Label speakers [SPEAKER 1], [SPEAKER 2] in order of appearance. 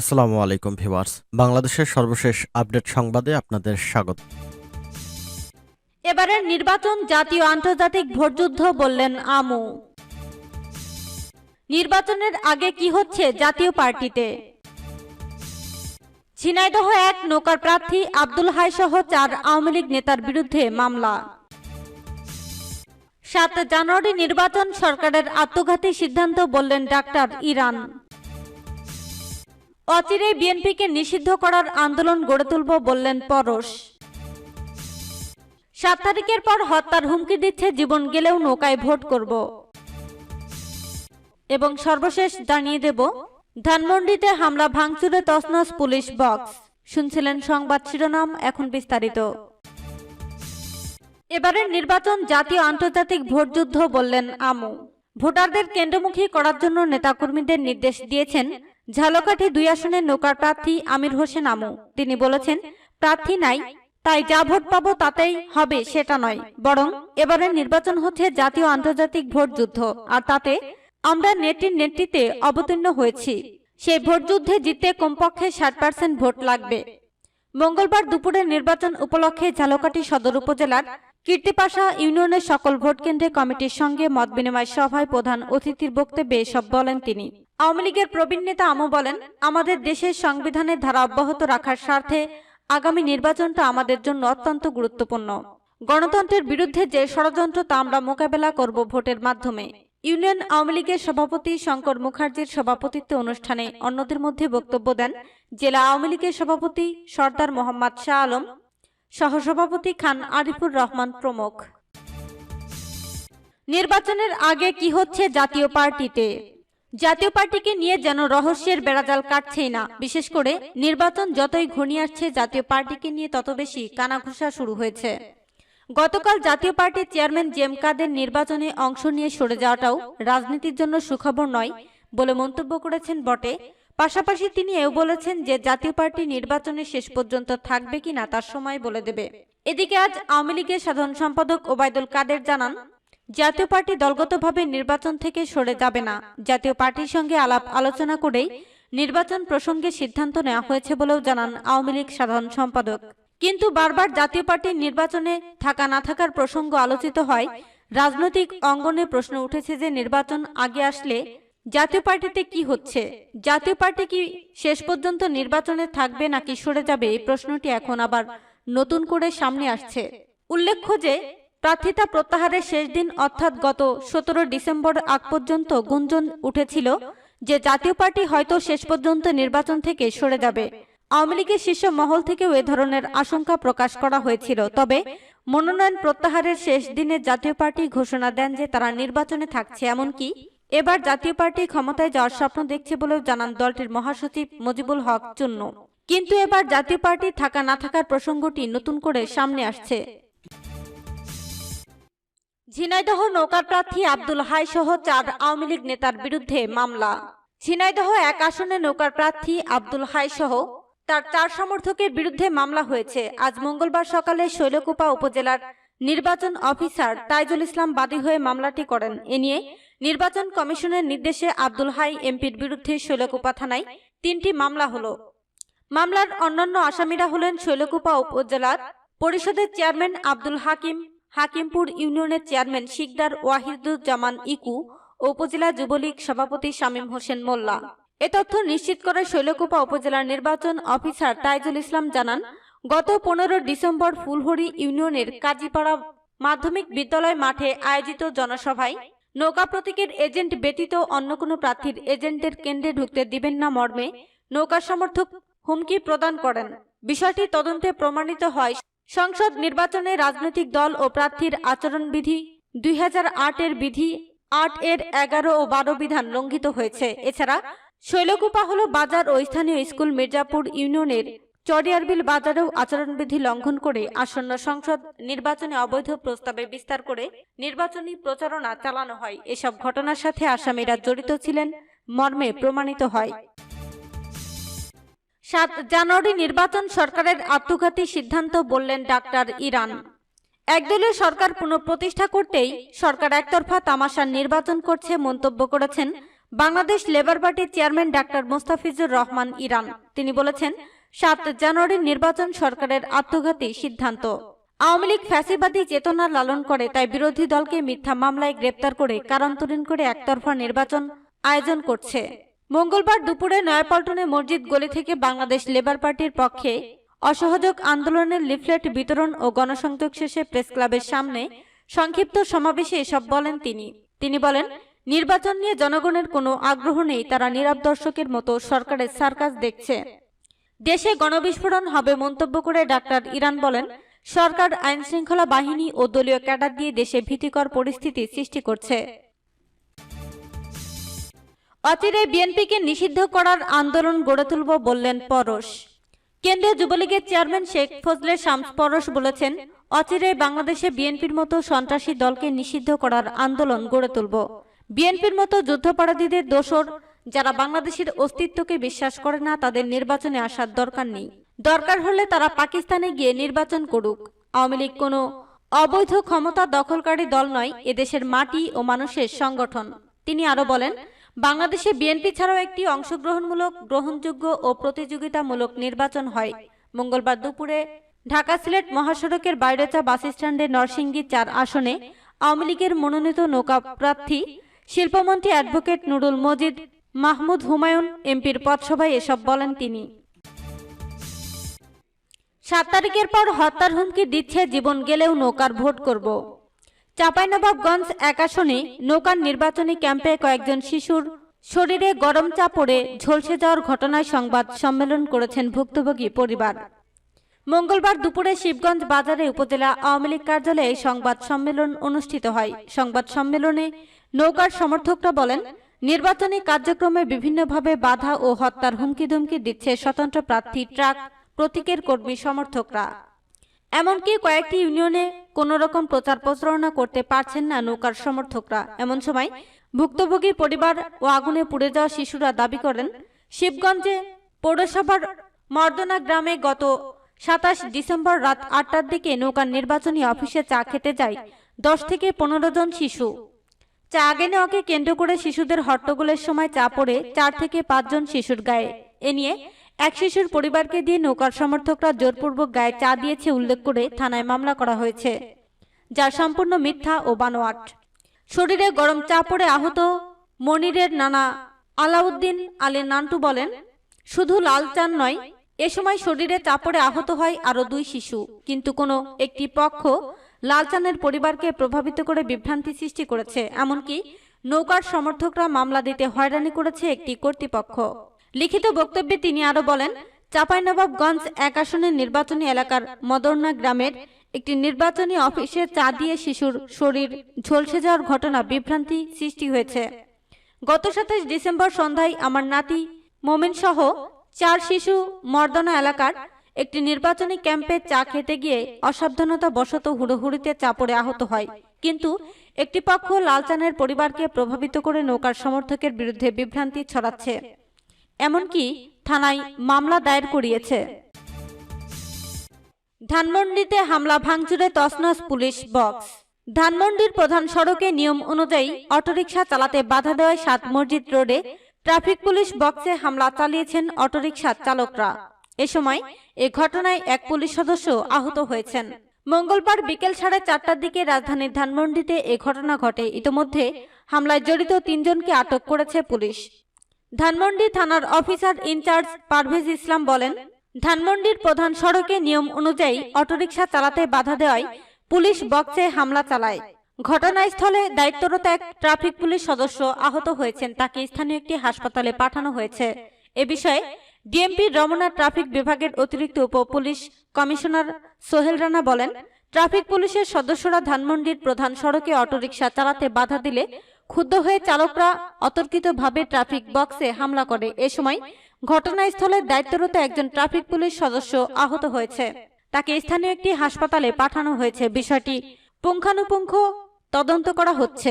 [SPEAKER 1] আসসালামু আলাইকুম ভিউয়ার্স বাংলাদেশের সর্বশেষ আপডেট সংবাদে আপনাদের স্বাগত
[SPEAKER 2] এবারের নির্বাচন জাতীয় আন্তর্জাতিক ভোটযুদ্ধ বললেন আমু নির্বাচনের আগে কি হচ্ছে জাতীয় পার্টিতে ঝিনাইদহ এক নৌকার প্রার্থী আব্দুল হাই সহ চার আওয়ামী লীগ নেতার বিরুদ্ধে মামলা সাত জানুয়ারি নির্বাচন সরকারের আত্মঘাতী সিদ্ধান্ত বললেন ডাক্তার ইরান অচিরেই বিএনপিকে নিষিদ্ধ করার আন্দোলন গড়ে তুলব বললেন পরশ সাত তারিখের পর হত্যার হুমকি দিচ্ছে জীবন গেলেও নৌকায় ভোট করব এবং সর্বশেষ জানিয়ে দেব ধানমন্ডিতে হামলা ভাঙচুরে তসনস পুলিশ বক্স শুনছিলেন সংবাদ শিরোনাম এখন বিস্তারিত এবারের নির্বাচন জাতীয় আন্তর্জাতিক ভোটযুদ্ধ বললেন আমু ভোটারদের কেন্দ্রমুখী করার জন্য নেতাকর্মীদের নির্দেশ দিয়েছেন ঝালকাঠি দুই আসনের নৌকার প্রার্থী আমির হোসেন আমু তিনি বলেছেন প্রার্থী নাই তাই যা ভোট পাবো তাতেই হবে সেটা নয় বরং এবারের নির্বাচন হচ্ছে জাতীয় আন্তর্জাতিক ভোট যুদ্ধ আর তাতে আমরা নেটির নেতৃত্বে অবতীর্ণ হয়েছি সেই ভোট যুদ্ধে জিততে কমপক্ষে ষাট পার্সেন্ট ভোট লাগবে মঙ্গলবার দুপুরে নির্বাচন উপলক্ষে ঝালকাঠি সদর উপজেলার কীর্তিপাশা ইউনিয়নের সকল ভোট কেন্দ্রে কমিটির সঙ্গে মত বিনিময় সভায় প্রধান অতিথির বক্তব্যে সব বলেন তিনি আওয়ামী লীগের প্রবীণ নেতা আমু বলেন আমাদের দেশের সংবিধানের ধারা অব্যাহত রাখার স্বার্থে আগামী নির্বাচনটা আমাদের জন্য অত্যন্ত গুরুত্বপূর্ণ গণতন্ত্রের বিরুদ্ধে যে ষড়যন্ত্র তা আমরা মোকাবেলা করব ভোটের মাধ্যমে ইউনিয়ন আওয়ামী লীগের সভাপতি শঙ্কর মুখার্জির সভাপতিত্বে অনুষ্ঠানে অন্যদের মধ্যে বক্তব্য দেন জেলা আওয়ামী লীগের সভাপতি সর্দার মোহাম্মদ শাহ আলম সহসভাপতি খান আরিফুর রহমান প্রমুখ নির্বাচনের আগে কি হচ্ছে জাতীয় পার্টিতে জাতীয় পার্টিকে নিয়ে যেন রহস্যের বেড়াজাল কাটছেই না বিশেষ করে নির্বাচন যতই ঘনিয়ে আসছে জাতীয় পার্টিকে নিয়ে তত বেশি কানাঘুষা শুরু হয়েছে গতকাল জাতীয় পার্টির চেয়ারম্যান জেম কাদের নির্বাচনে অংশ নিয়ে সরে যাওয়াটাও রাজনীতির জন্য সুখবর নয় বলে মন্তব্য করেছেন বটে পাশাপাশি তিনি এও বলেছেন যে জাতীয় পার্টি নির্বাচনে শেষ পর্যন্ত থাকবে কিনা তার সময় বলে দেবে এদিকে আজ আওয়ামী লীগের সাধারণ সম্পাদক ওবায়দুল কাদের জানান জাতীয় পার্টি দলগতভাবে নির্বাচন থেকে সরে যাবে না জাতীয় পার্টির সঙ্গে আলাপ আলোচনা করেই নির্বাচন প্রসঙ্গে সিদ্ধান্ত নেওয়া হয়েছে বলেও জানান আওয়ামী লীগ সাধারণ সম্পাদক কিন্তু বারবার জাতীয় পার্টির নির্বাচনে থাকা না থাকার প্রসঙ্গ আলোচিত হয় রাজনৈতিক অঙ্গনে প্রশ্ন উঠেছে যে নির্বাচন আগে আসলে জাতীয় পার্টিতে কি হচ্ছে জাতীয় পার্টি কি শেষ পর্যন্ত নির্বাচনে থাকবে নাকি সরে যাবে এই প্রশ্নটি এখন আবার নতুন করে সামনে আসছে উল্লেখ্য যে প্রার্থিতা প্রত্যাহারের শেষ দিন অর্থাৎ গত সতেরো ডিসেম্বর আগ পর্যন্ত গুঞ্জন উঠেছিল যে জাতীয় পার্টি হয়তো শেষ পর্যন্ত নির্বাচন থেকে সরে যাবে আওয়ামী লীগের শীর্ষ মহল থেকেও এ ধরনের আশঙ্কা প্রকাশ করা হয়েছিল তবে মনোনয়ন প্রত্যাহারের শেষ দিনে জাতীয় পার্টি ঘোষণা দেন যে তারা নির্বাচনে থাকছে এমনকি এবার জাতীয় পার্টি ক্ষমতায় যাওয়ার স্বপ্ন দেখছে বলেও জানান দলটির মহাসচিব মজিবুল হক চুন্ন কিন্তু এবার জাতীয় পার্টি থাকা না থাকার প্রসঙ্গটি নতুন করে সামনে আসছে ঝিনাইদহ নৌকার প্রার্থী আব্দুল হাই সহ চার আওয়ামী লীগ নেতার বিরুদ্ধে মামলা ঝিনাইদহ এক আসনে নৌকার প্রার্থী আব্দুল হাই সহ তার চার সমর্থকের বিরুদ্ধে মামলা হয়েছে আজ মঙ্গলবার সকালে শৈলকুপা উপজেলার নির্বাচন অফিসার তাইজুল ইসলাম বাদী হয়ে মামলাটি করেন এ নিয়ে নির্বাচন কমিশনের নির্দেশে আব্দুল হাই এমপির বিরুদ্ধে শৈলকুপা থানায় তিনটি মামলা হলো মামলার অন্যান্য আসামিরা হলেন শৈলকুপা উপজেলার পরিষদের চেয়ারম্যান আব্দুল হাকিম হাকিমপুর ইউনিয়নের চেয়ারম্যান শিকদার ওয়াহিদুজ্জামান ইকু উপজেলা যুবলীগ সভাপতি শামীম হোসেন মোল্লা এ তথ্য নিশ্চিত করে শৈলকুপা উপজেলার নির্বাচন অফিসার তাইজুল ইসলাম জানান গত পনেরো ডিসেম্বর ফুলহরি ইউনিয়নের কাজীপাড়া মাধ্যমিক বিদ্যালয় মাঠে আয়োজিত জনসভায় নৌকা প্রতীকের এজেন্ট ব্যতীত অন্য কোনো প্রার্থীর এজেন্টের কেন্দ্রে ঢুকতে দিবেন না মর্মে নৌকা সমর্থক হুমকি প্রদান করেন বিষয়টি তদন্তে প্রমাণিত হয় সংসদ নির্বাচনে রাজনৈতিক দল ও প্রার্থীর আচরণবিধি দুই এর বিধি আট এর এগারো ও বারো বিধান লঙ্ঘিত হয়েছে এছাড়া শৈলকুপা হল বাজার ও স্থানীয় স্কুল মির্জাপুর ইউনিয়নের চরিয়ারবিল বাজারেও আচরণবিধি লঙ্ঘন করে আসন্ন সংসদ নির্বাচনে অবৈধ প্রস্তাবে বিস্তার করে নির্বাচনী প্রচারণা চালানো হয় এসব ঘটনার সাথে আসামিরা জড়িত ছিলেন মর্মে প্রমাণিত হয় সাত জানুয়ারি নির্বাচন সরকারের আত্মঘাতী সিদ্ধান্ত বললেন ডাক্তার ইরান একদলীয় সরকার পুনঃপ্রতিষ্ঠা করতেই সরকার একতরফা তামাশার নির্বাচন করছে মন্তব্য করেছেন বাংলাদেশ লেবার পার্টির চেয়ারম্যান ডাক্তার মোস্তাফিজুর রহমান ইরান তিনি বলেছেন সাত জানুয়ারির নির্বাচন সরকারের আত্মঘাতী সিদ্ধান্ত আওয়ামী লীগ ফ্যাসিবাদী চেতনা লালন করে তাই বিরোধী দলকে মিথ্যা মামলায় গ্রেপ্তার করে কারান্তরীণ করে একতরফা নির্বাচন আয়োজন করছে মঙ্গলবার দুপুরে নয়াপল্টনে মসজিদ গলি থেকে বাংলাদেশ লেবার পার্টির পক্ষে অসহযোগ আন্দোলনের লিফলেট বিতরণ ও গণসংযোগ শেষে প্রেস ক্লাবের সামনে সংক্ষিপ্ত সমাবেশে এসব বলেন তিনি তিনি বলেন নির্বাচন নিয়ে জনগণের কোনো আগ্রহ নেই তারা নীরব দর্শকের মতো সরকারের সার্কাস দেখছে দেশে গণবিস্ফোরণ হবে মন্তব্য করে ডাক্তার ইরান বলেন সরকার আইন শৃঙ্খলা বাহিনী ও দলীয় ক্যাডার দিয়ে দেশে ভীতিকর পরিস্থিতি সৃষ্টি করছে অচিরে বিএনপিকে নিষিদ্ধ করার আন্দোলন গড়ে তুলব বললেন পরশ কেন্দ্রীয় যুবলীগের চেয়ারম্যান শেখ ফজলে শামস পরশ বলেছেন অচিরে বাংলাদেশে বিএনপির মতো সন্ত্রাসী দলকে নিষিদ্ধ করার আন্দোলন গড়ে তুলব বিএনপির মতো যুদ্ধাপরাধীদের দোষর যারা বাংলাদেশের অস্তিত্বকে বিশ্বাস করে না তাদের নির্বাচনে আসার দরকার নেই দরকার হলে তারা পাকিস্তানে গিয়ে নির্বাচন করুক আওয়ামী লীগ কোনো অবৈধ ক্ষমতা দখলকারী দল নয় এদেশের মাটি ও মানুষের সংগঠন তিনি আরো বলেন বাংলাদেশে বিএনপি ছাড়াও একটি অংশগ্রহণমূলক গ্রহণযোগ্য ও প্রতিযোগিতামূলক নির্বাচন হয় মঙ্গলবার দুপুরে ঢাকা সিলেট মহাসড়কের বাইরেচা বাস স্ট্যান্ডে নরসিংদী চার আসনে আওয়ামী লীগের মনোনীত নৌকা প্রার্থী শিল্পমন্ত্রী অ্যাডভোকেট নুরুল মজিদ মাহমুদ হুমায়ুন এমপির পথসভায় এসব বলেন তিনি সাত তারিখের পর হত্যার হুমকি দিচ্ছে জীবন গেলেও নৌকার ভোট করব চাপাইনবাবগঞ্জ এক আসনে নৌকার নির্বাচনী ক্যাম্পে কয়েকজন শিশুর শরীরে গরম চা পড়ে ঝলসে যাওয়ার ঘটনায় সংবাদ সম্মেলন করেছেন ভুক্তভোগী পরিবার মঙ্গলবার দুপুরে শিবগঞ্জ বাজারে উপজেলা আওয়ামী লীগ কার্যালয়ে সংবাদ সম্মেলন অনুষ্ঠিত হয় সংবাদ সম্মেলনে নৌকার সমর্থকরা বলেন নির্বাচনী কার্যক্রমে বিভিন্নভাবে বাধা ও হত্যার হুমকি ধুমকি দিচ্ছে স্বতন্ত্র প্রার্থী ট্রাক প্রতীকের কর্মী সমর্থকরা এমনকি কয়েকটি ইউনিয়নে কোন রকম প্রচার প্রচারণা করতে পারছেন না নৌকার সমর্থকরা এমন সময় ভুক্তভোগী পরিবার ও আগুনে পুড়ে যাওয়া শিশুরা দাবি করেন শিবগঞ্জে পৌরসভার মর্দনা গ্রামে গত সাতাশ ডিসেম্বর রাত আটটার দিকে নৌকার নির্বাচনী অফিসে চা খেতে যায় দশ থেকে পনেরো জন শিশু চা আগে নেওয়াকে কেন্দ্র করে শিশুদের হট্টগোলের সময় চা পড়ে চার থেকে পাঁচজন শিশুর গায়ে এ নিয়ে এক শিশুর পরিবারকে দিয়ে নৌকার সমর্থকরা জোরপূর্বক গায়ে চা দিয়েছে উল্লেখ করে থানায় মামলা করা হয়েছে যা সম্পূর্ণ মিথ্যা ও বানোয়াট শরীরে গরম চা পড়ে আহত মনিরের নানা আলাউদ্দিন আলে নান্টু বলেন শুধু লাল চান নয় এ সময় শরীরে চাপড়ে আহত হয় আরও দুই শিশু কিন্তু কোনো একটি পক্ষ লালচানের পরিবারকে প্রভাবিত করে বিভ্রান্তি সৃষ্টি করেছে এমনকি নৌকার সমর্থকরা মামলা দিতে হয়রানি করেছে একটি কর্তৃপক্ষ লিখিত বক্তব্যে তিনি আরো বলেন চাঁপাইনবাবগঞ্জ এক আসনের নির্বাচনী এলাকার মদরনা গ্রামের একটি নির্বাচনী অফিসে চা দিয়ে শিশুর শরীর ঝলসে যাওয়ার ঘটনা বিভ্রান্তি সৃষ্টি হয়েছে গত সাতাশ ডিসেম্বর সন্ধ্যায় আমার নাতি মোমেন সহ চার শিশু মর্দনা এলাকার একটি নির্বাচনী ক্যাম্পে চা খেতে গিয়ে অসাবধানতা বশত হুড়োহুড়িতে চাপড়ে আহত হয় কিন্তু একটি পক্ষ লালচানের পরিবারকে প্রভাবিত করে নৌকার সমর্থকের বিরুদ্ধে বিভ্রান্তি ছড়াচ্ছে এমনকি থানায় মামলা দায়ের করিয়েছে ধানমন্ডিতে হামলা ভাঙচুরে তসনস পুলিশ বক্স ধানমন্ডির প্রধান সড়কে নিয়ম অনুযায়ী অটোরিকশা চালাতে বাধা দেওয়ায় সাত মসজিদ রোডে ট্রাফিক পুলিশ বক্সে হামলা চালিয়েছেন অটোরিকশার চালকরা এ সময় এ ঘটনায় এক পুলিশ সদস্য আহত হয়েছেন মঙ্গলবার বিকেল সাড়ে চারটার দিকে রাজধানীর ধানমন্ডিতে এ ঘটনা ঘটে ইতোমধ্যে হামলায় জড়িত তিনজনকে আটক করেছে পুলিশ ধানমন্ডি থানার অফিসার ইনচার্জ পারভেজ ইসলাম বলেন ধানমন্ডির প্রধান সড়কে নিয়ম অনুযায়ী অটোরিকশা চালাতে বাধা দেওয়ায় পুলিশ বক্সে হামলা চালায় ঘটনাস্থলে দায়িত্বরত এক ট্রাফিক পুলিশ সদস্য আহত হয়েছেন তাকে স্থানীয় একটি হাসপাতালে পাঠানো হয়েছে এ বিষয়ে ডিএমপি রমনা ট্রাফিক বিভাগের অতিরিক্ত উপ পুলিশ কমিশনার সোহেল রানা বলেন ট্রাফিক পুলিশের সদস্যরা ধানমন্ডির প্রধান সড়কে অটোরিকশা চালাতে বাধা দিলে ক্ষুব্ধ হয়ে চালকরা অতর্কিতভাবে ট্রাফিক বক্সে হামলা করে এ সময় ঘটনাস্থলে দায়িত্বরত একজন ট্রাফিক পুলিশ সদস্য আহত হয়েছে তাকে স্থানীয় একটি হাসপাতালে পাঠানো হয়েছে বিষয়টি পুঙ্খানুপুঙ্খ তদন্ত করা হচ্ছে